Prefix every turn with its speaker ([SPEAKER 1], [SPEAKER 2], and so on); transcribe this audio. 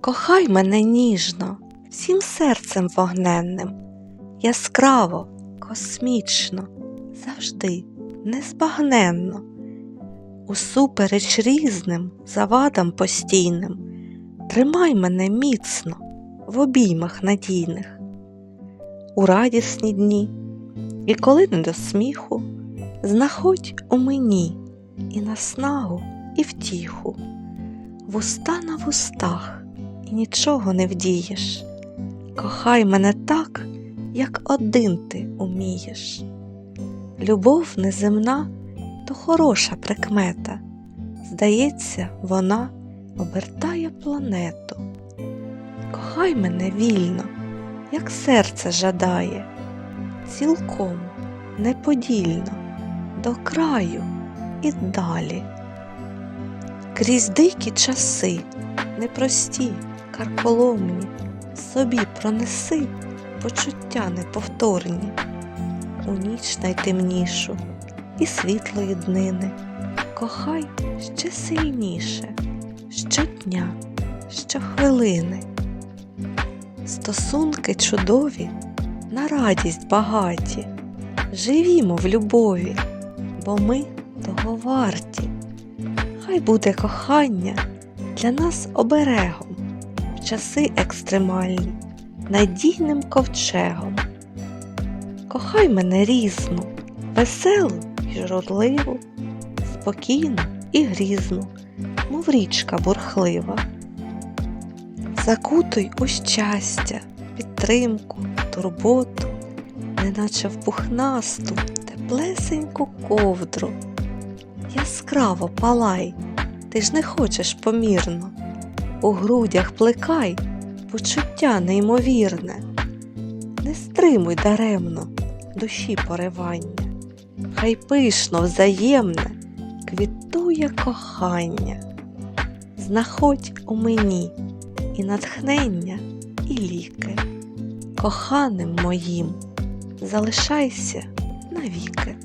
[SPEAKER 1] Кохай мене ніжно, всім серцем вогненним, яскраво, космічно, завжди незбагненно, усупереч різним завадам постійним, тримай мене міцно в обіймах надійних, у радісні дні, і коли не до сміху, знаходь у мені і наснагу, і втіху, вуста на вустах, нічого не вдієш. Кохай мене так, як один ти умієш. Любов неземна то хороша прикмета. Здається, вона обертає планету. Кохай мене вільно, як серце жадає, цілком неподільно, до краю і далі. Крізь дикі часи, непрості, карколомні, собі пронеси почуття неповторні, у ніч найтемнішу і світлої днини. Кохай ще сильніше, щодня, щохвилини. Стосунки чудові, на радість багаті, живімо в любові, бо ми того варті. Хай буде кохання для нас оберегом, в часи екстремальні, надійним ковчегом. Кохай мене різну, веселу і журливу, спокійну і грізну, мов річка бурхлива. Закутуй у щастя, підтримку, турботу, неначе в пухнасту, теплесеньку ковдру. Яскраво палай, ти ж не хочеш помірно, у грудях плекай почуття неймовірне, не стримуй даремно душі поривання, хай пишно, взаємне квітує кохання, знаходь у мені і натхнення, і ліки, коханим моїм, залишайся навіки.